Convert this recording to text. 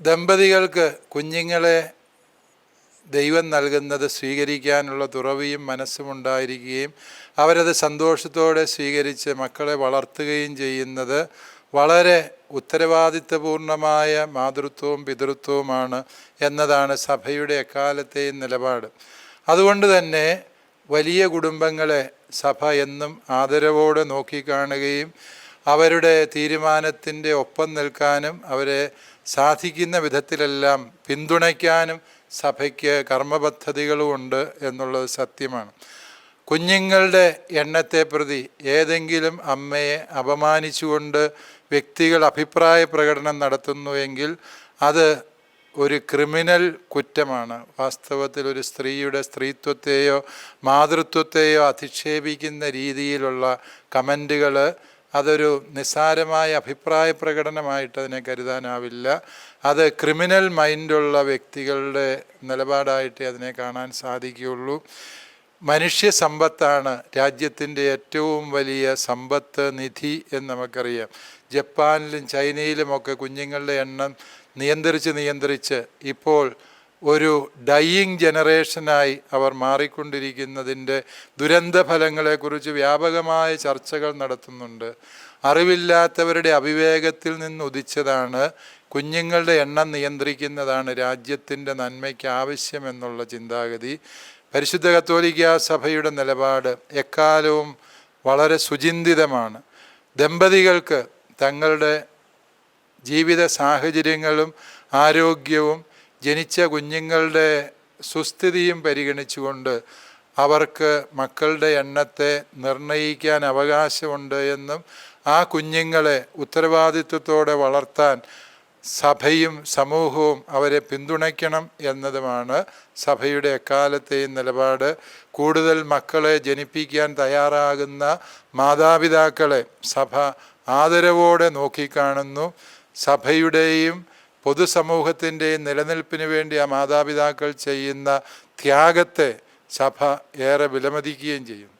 ദമ്പതികൾക്ക് കുഞ്ഞുങ്ങളെ ദൈവം നൽകുന്നത് സ്വീകരിക്കാനുള്ള തുറവിയും മനസ്സുമുണ്ടായിരിക്കുകയും അവരത് സന്തോഷത്തോടെ സ്വീകരിച്ച് മക്കളെ വളർത്തുകയും ചെയ്യുന്നത് വളരെ ഉത്തരവാദിത്തപൂർണമായ മാതൃത്വവും പിതൃത്വവുമാണ് എന്നതാണ് സഭയുടെ എക്കാലത്തെയും നിലപാട്. അതുകൊണ്ട് തന്നെ വലിയ കുടുംബങ്ങളെ സഭ എന്നും ആദരവോടെ നോക്കിക്കാണുകയും അവരുടെ തീരുമാനത്തിന്റെ ഒപ്പം നിൽക്കാനും അവരെ സാധിക്കുന്ന വിധത്തിലെല്ലാം പിന്തുണയ്ക്കാനും സഭയ്ക്ക് കർമ്മപദ്ധതികളുമുണ്ട് എന്നുള്ളത് സത്യമാണ്. കുഞ്ഞുങ്ങളുടെ എണ്ണത്തെ പ്രതി ഏതെങ്കിലും അമ്മയെ അപമാനിച്ചുകൊണ്ട് വ്യക്തികൾ അഭിപ്രായ പ്രകടനം നടത്തുന്നുവെങ്കിൽ അത് ഒരു ക്രിമിനൽ കുറ്റമാണ്. വാസ്തവത്തിൽ ഒരു സ്ത്രീയുടെ സ്ത്രീത്വത്തെയോ മാതൃത്വത്തെയോ അധിക്ഷേപിക്കുന്ന രീതിയിലുള്ള കമന്റുകൾ അതൊരു നിസ്സാരമായ അഭിപ്രായ പ്രകടനമായിട്ട് അതിനെ കരുതാനാവില്ല. അത് ക്രിമിനൽ മൈൻഡുള്ള വ്യക്തികളുടെ നിലപാടായിട്ടേ അതിനെ കാണാൻ സാധിക്കുകയുള്ളൂ. മനുഷ്യ സമ്പത്താണ് രാജ്യത്തിന്റെ ഏറ്റവും വലിയ സമ്പത്ത് നിധി എന്ന് നമുക്കറിയാം. ജപ്പാനിലും ചൈനയിലുമൊക്കെ കുഞ്ഞുങ്ങളുടെ എണ്ണം നിയന്ത്രിച്ച് നിയന്ത്രിച്ച് ഇപ്പോൾ ഒരു ഡൈയിങ് ജനറേഷനായി അവർ മാറിക്കൊണ്ടിരിക്കുന്നതിന്റെ ദുരന്ത ഫലങ്ങളെക്കുറിച്ച് വ്യാപകമായ ചർച്ചകൾ നടത്തുന്നുണ്ട്. അറിവില്ലാത്തവരുടെ അവിവേകത്തിൽ നിന്ന് ഉദിച്ചതാണ് കുഞ്ഞുങ്ങളുടെ എണ്ണം നിയന്ത്രിക്കുന്നതാണ് രാജ്യത്തിന്റെ നന്മയ്ക്ക് ആവശ്യമെന്നുള്ള ചിന്താഗതി. പരിശുദ്ധ കത്തോലിക്ക സഭയുടെ നിലപാട് എക്കാലവും വളരെ സുചിന്തിതമാണ്. ദമ്പതികൾക്ക് തങ്ങളുടെ ജീവിത സാഹചര്യങ്ങളും ആരോഗ്യവും ജനിച്ച കുഞ്ഞുങ്ങളുടെ സുസ്ഥിതിയും പരിഗണിച്ചുകൊണ്ട് അവർക്ക് മക്കളുടെ എണ്ണത്തെ നിർണയിക്കാൻ അവകാശമുണ്ട് എന്നും ആ കുഞ്ഞുങ്ങളെ ഉത്തരവാദിത്വത്തോടെ വളർത്താൻ സഭയും സമൂഹവും അവരെ പിന്തുണയ്ക്കണം എന്നതുമാണ് സഭയുടെ എക്കാലത്തെയും നിലപാട്. കൂടുതൽ മക്കളെ ജനിപ്പിക്കാൻ തയ്യാറാകുന്ന മാതാപിതാക്കളെ സഭ ആദരവോടെ നോക്കിക്കാണുന്നു. സഭയുടെയും പൊതുസമൂഹത്തിന്റെയും നിലനിൽപ്പിന് വേണ്ടി ആ മാതാപിതാക്കൾ ചെയ്യുന്ന ത്യാഗത്തെ സഭ ഏറെ വിലമതിക്കുകയും ചെയ്യും.